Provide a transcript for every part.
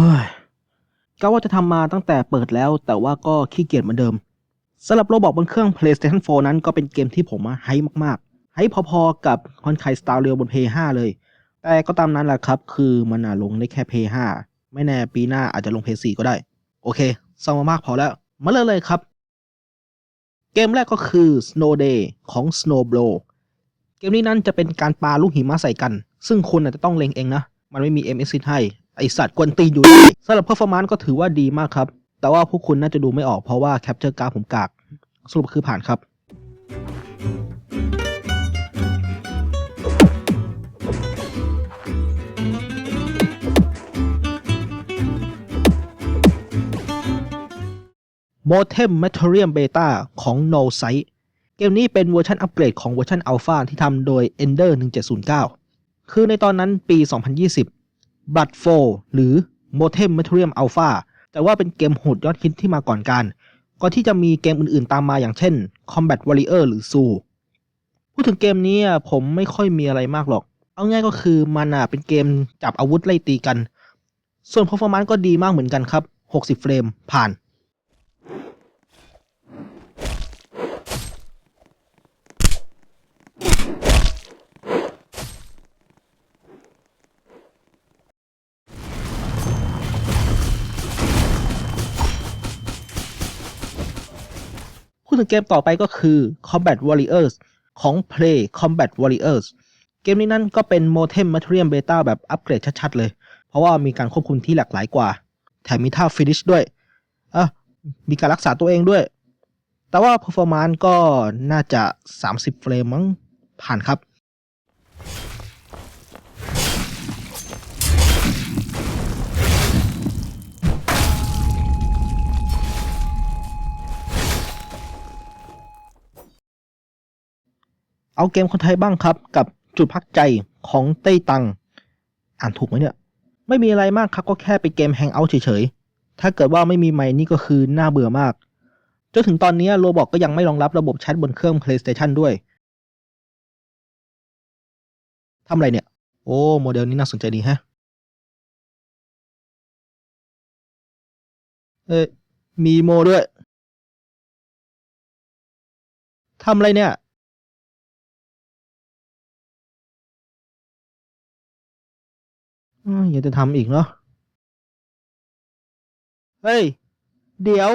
ฮ้ยก็ว่าจะทำมาตั้งแต่เปิดแล้ว แต่ว่าก็ขี้เกียจเหมือนเดิมสำหรับโรบอกบนเครื่อง PlayStation 4 นั้นก็เป็นเกมที่ผมอะไฮมากๆไฮพอๆกับคอนไคสตาร์เรียบน p 5เลย แต่ก็ตามนั้นแหละครับ คือมันอะลงได้แค่ p 5ไม่แน่ปีหน้าอาจจะลง p 4ก็ได้ โอเคเศร้ามามากพอแล้ว มาเลยเลยครับ เกมแรกก็คือ Snow Day ของ Snowblow เกมนี้นั้นจะเป็นการปาลูกหิมะใส่กัน ซึ่งคุณอาจจะต้องเล็งเองนะ มันไม่มี MS ให้ ไอสัตว์กวนตีนอยู่ได้สำหรับ performance ก็ถือว่าดีมากครับ แต่ว่าพวกคุณน่าจะดูไม่ออกเพราะว่า capture card ผมกาก สรุปคือผ่านครับ m o t e m m a t e r i u m Beta ของ No Sight เกมนี้เป็นเวอร์ชันอัปเกรดของเวอร์ชัน Alpha ที่ทำโดย Ender 1709 คือในตอนนั้นปี 2020 Blood 4หรือ m o t e m m a t e r i u m Alpha แต่ว่าเป็นเกมโหดยอดฮิตที่มาก่อนการก่อนที่จะมีเกมอื่นๆตามมาอย่างเช่น Combat Warrior หรือ Zoo พูดถึงเกมนี้ผมไม่ค่อยมีอะไรมากหรอก เอาง่ายก็คือมันเป็นเกมจับอาวุธไล่ตีกัน ส่วน performance ก็ดีมากเหมือนกันครับ 60 เฟรมผ่าน ถึงเกมต่อไปก็คือ Combat Warriors ของ Play Combat Warriors เกมนี้นั่นก็เป็น Motem Material Beta แบบอัปเกรดชัดๆเลย เพราะว่ามีการควบคุมที่หลากหลายกว่า แถมมีท่า Finish ด้วยอะมีการรักษาตัวเองด้วย แต่ว่า Performance ก็น่าจะ 30 เฟรมมั้งผ่านครับ เอาเกมคนไทยบ้างครับ กับจุดพักใจของเต้ยตัง อ่านถูกไหมเนี่ย ไม่มีอะไรมากครับก็แค่เป็นเกมแฮงเอาท์เฉยๆ ถ้าเกิดว่าไม่มีไมค์นี่ก็คือน่าเบื่อมากจนถึงตอนนี้โรบอกก็ยังไม่รองรับระบบแชทบนเครื่อง PlayStation ด้วยทำอะไรเนี่ย โอ้ โมเดลนี้น่าสนใจดีฮะ เอ้ยมีโมด้วยทำอะไรเนี่ย ยังจะทำอีกเนาะ เฮ้ย เดี๋ยว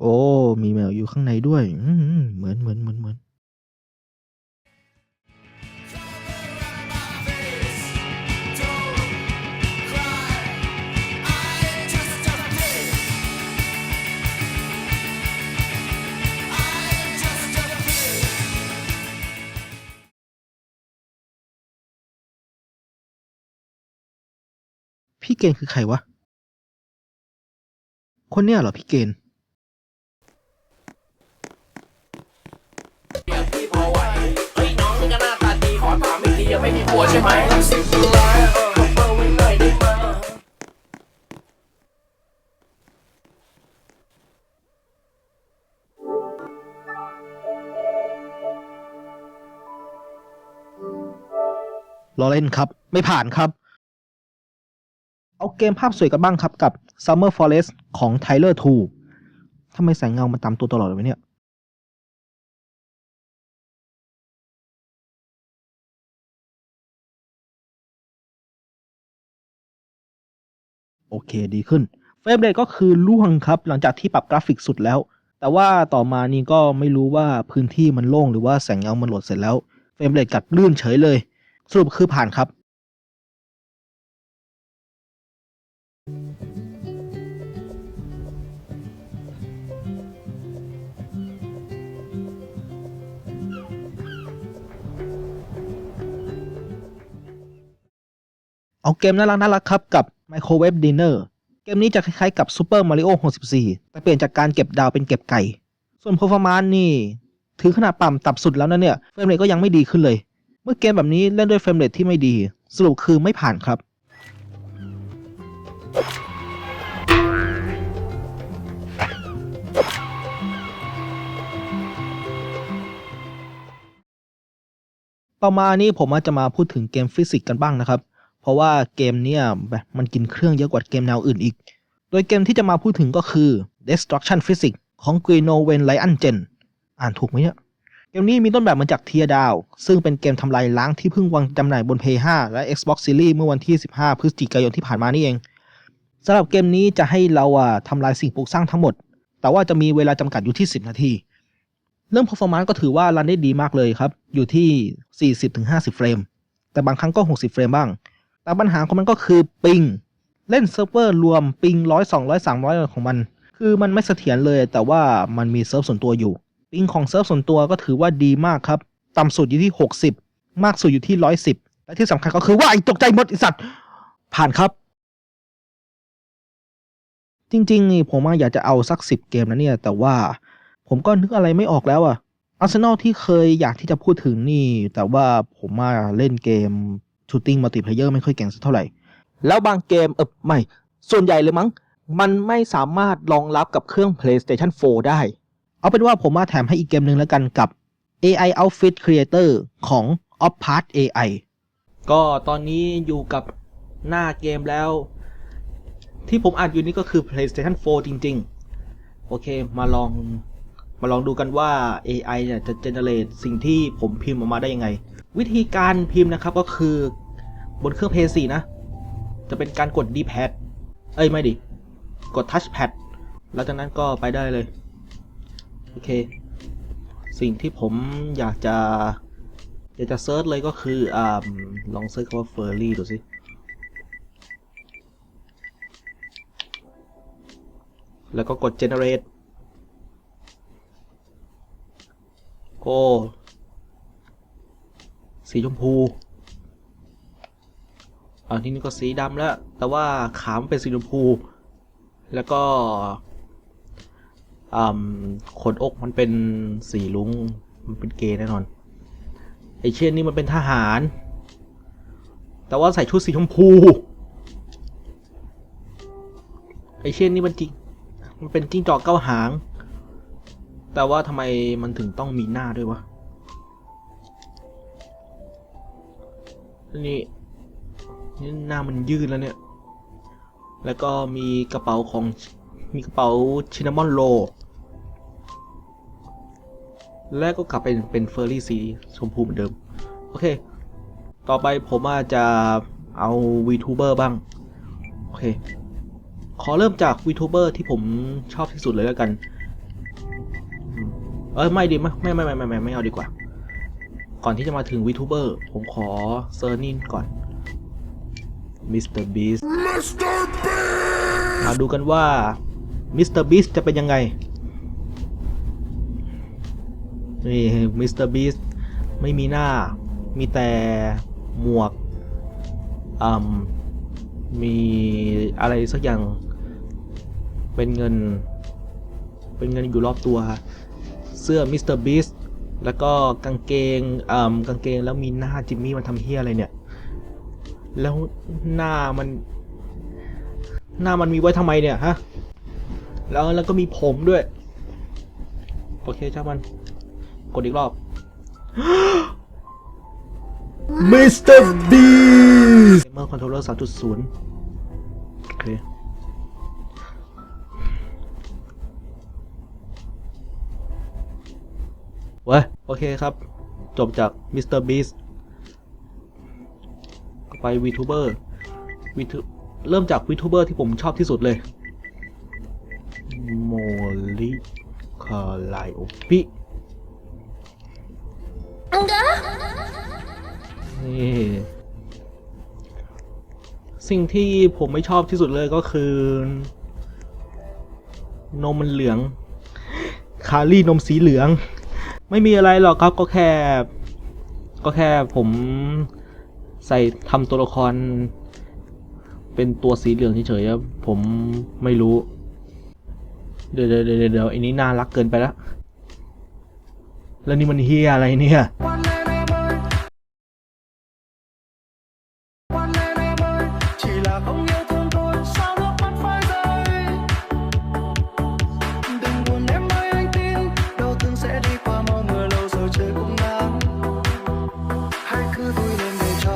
โอ้ มีแมวอยู่ข้างในด้วย เหมือนเหมือนเหมือนเหมือน พี่เกณฑ์คือใครวะ คนเนี้ยเหรอพี่เกณฑ์ ยังไม่มีผัวใช่ไหมสิบล้านเออเบอร์ไว้หน่อยได้ไหมรอเล่นครับ ไม่ผ่านครับ เอาเกมภาพสวยกันบ้างครับกับ Summer Forest ของ Tyler 2ทำไมแสงเงามันตามตัวตลอดเลยวะเนี่ยโอเคดีขึ้น เฟรมเรทก็คือล่วงครับ หลังจากที่ปรับกราฟิกสุดแล้ว แต่ว่าต่อมานี่ก็ไม่รู้ว่าพื้นที่มันโล่งหรือว่าแสงเงามันโหลดเสร็จแล้ว เฟรมเรทกัดลื่นเฉยเลย สรุปคือผ่านครับ เอาเกมน่ารักน่ารักครับกับ Microwave Dinner เกมนี้จะคล้ายๆกับ Super Mario 64 แต่เปลี่ยนจากการเก็บดาวเป็นเก็บไก่ ส่วน performance นี่ ถือขนาดต่ำต่ำสุดแล้วนะเนี่ยเฟรมเรทก็ยังไม่ดีขึ้นเลย เมื่อเกมแบบนี้เล่นด้วยเฟรมเรทที่ไม่ดี สรุปคือไม่ผ่านครับต่อมานี่ผมอาจจะมาพูดถึงเกมฟิสิกส์กันบ้างนะครับ เพราะว่าเกมเนี่ยมันกินเครื่องเยอะกว่าเกมแนวอื่นอีก โดยเกมที่จะมาพูดถึงก็คือ Destruction Physics ของ g r e n o v e n Lion Gen อ่านถูกไหมเนี่ยเกมนี้มีต้นแบบมาจาก Tear Down ซึ่งเป็นเกมทำลายล้างที่เพิ่งวางจำหน่ายบน PS5 และ Xbox Series เมื่อวันที่ 15 พฤศจิกายนที่ผ่านมานี่เองสำหรับเกมนี้จะให้เราอะทำลายสิ่งปลูกสร้างทั้งหมด แต่ว่าจะมีเวลาจำกัดอยู่ที่ 10 นาที เรื่อง performance ก็ถือว่ารันได้ดีมากเลยครับ อยู่ที่ 40-50 เฟรม แต่บางครั้งก็ 60 เฟรมบ้าง แต่ปัญหาของมันก็คือปิง เล่นเซิร์ฟเวอร์รวมปิงร้อยสองร้อยสามร้อยของมัน คือมันไม่เสถียรเลย แต่ว่ามันมีเซิร์ฟส่วนตัวอยู่ ปิงของเซิร์ฟส่วนตัวก็ถือว่าดีมากครับ ต่ำสุดอยู่ที่ 60 มากสุดอยู่ที่ 110 และที่สำคัญก็คือว่าไอ้ตกใจหมดไอสัตว์ ผ่านครับ จริงๆนี่ผมอยากจะเอาสัก 10 เกมนะเนี่ย แต่ว่าผมก็นึกอะไรไม่ออกแล้วอะอาร์เซนอลที่เคยอยากที่จะพูดถึงนี่ แต่ว่าผมมาเล่นเกม ชูตติ้งมัลติเพลเยอร์ไม่ค่อยเก่งสักเท่าไหร่ แล้วบางเกมเออไม่ ส่วนใหญ่เลยมั้ง มันไม่สามารถรองรับกับเครื่อง PlayStation 4 ได้ เอาเป็นว่าผมมาแถมให้อีกเกมหนึ่งแล้วกันกับ AI Outfit Creator ของ Oppart AI ก็ตอนนี้อยู่กับหน้าเกมแล้ว ที่ผมอ่านอยู่นี่ก็คือ PlayStation 4 จริง ๆ โอเคมาลองมาลองดูกันว่า AI เนี่ยจะ generate สิ่งที่ผมพิมพ์ออกมาได้ยังไง วิธีการพิมพ์นะครับก็คือบนเครื่อง PS4 นะ จะเป็นการกด D-pad เอ้ย ไม่ดิ กด touchpad แล้วจากนั้นก็ไปได้เลย โอเค สิ่งที่ผมอยากจะ อยากจะเซิร์ชเลยก็คืออ่าลองเซิร์ชคำว่า furry ดูสิแล้วก็กด generate โอ้ สีชมพูอันที่นี่ก็สีดำแล้ว แต่ว่าขามนเป็นสีชมพู แล้วก็อ่าขนอกมันเป็นสีลุงมันเป็นเกย์แน่นอน ไอเช่นนี่มันเป็นทหาร แต่ว่าใส่ชุดสีชมพู ไอเช่นนี่มันจริง มันเป็นจิ้งจอกเก้าหาง แต่ว่าทำไมมันถึงต้องมีหน้าด้วยวะ นี่นี่หน้ามันยืดแล้วเนี่ย แล้วก็มีกระเป๋าของมีกระเป๋าชินามอนโล แล้วก็กลับเป็นเป็นเฟอร์รี่สีชมพูเหมือนเดิม โอเค ต่อไปผมอาจจะเอา VTuber บ้าง โอเค ขอเริ่มจาก VTuber ที่ผมชอบที่สุดเลยแล้วกัน เอ้ยไม่ดีไม่ไม่ไม่ไม่ไม่ไม่ไม่เอาดีกว่า ก่อนที่จะมาถึง VTuber ผมขอเซอร์นินก่อน Mr. Beast มาดูกันว่า Mr. Beast จะเป็นยังไง นี่ Mr. Beast ไม่มีหน้า มีแต่หมวกอืมมีอะไรสักอย่าง เป็นเงิน เป็นเงินอยู่รอบตัว เสื้อ Mr. Beast แล้วก็กางเกงอืมกางเกงแล้วมีหน้าจิมมี่มันทำเฮียอะไรเนี่ย แล้วหน้ามัน หน้ามันมีไว้ทำไมเนี่ยฮะ แล้วแล้วก็มีผมด้วย โอเคช่างมัน กดอีกรอบ Mr. Beast Gamer Controller 3.0โอเค เว้ยโอเคครับ จบจาก Mr. Beast ก็ไป VTuber VTu เริ่มจาก VTuber ที่ผมชอบที่สุดเลยโมลิคาไลโอปินี่สิ่งที่ผมไม่ชอบที่สุดเลยก็คือ นมมันเหลือง คารี่นมสีเหลือง ไม่มีอะไรหรอกครับก็แค่ ก็แค่ผมใส่ทำตัวละคร เป็นตัวสีเหลืองเฉยๆครับผมไม่รู้ เดี๋ยวเดี๋ยวเดี๋ยวไอ้นี้น่ารักเกินไปแล้วแล้วนี่มันเฮียอะไรเนี่ย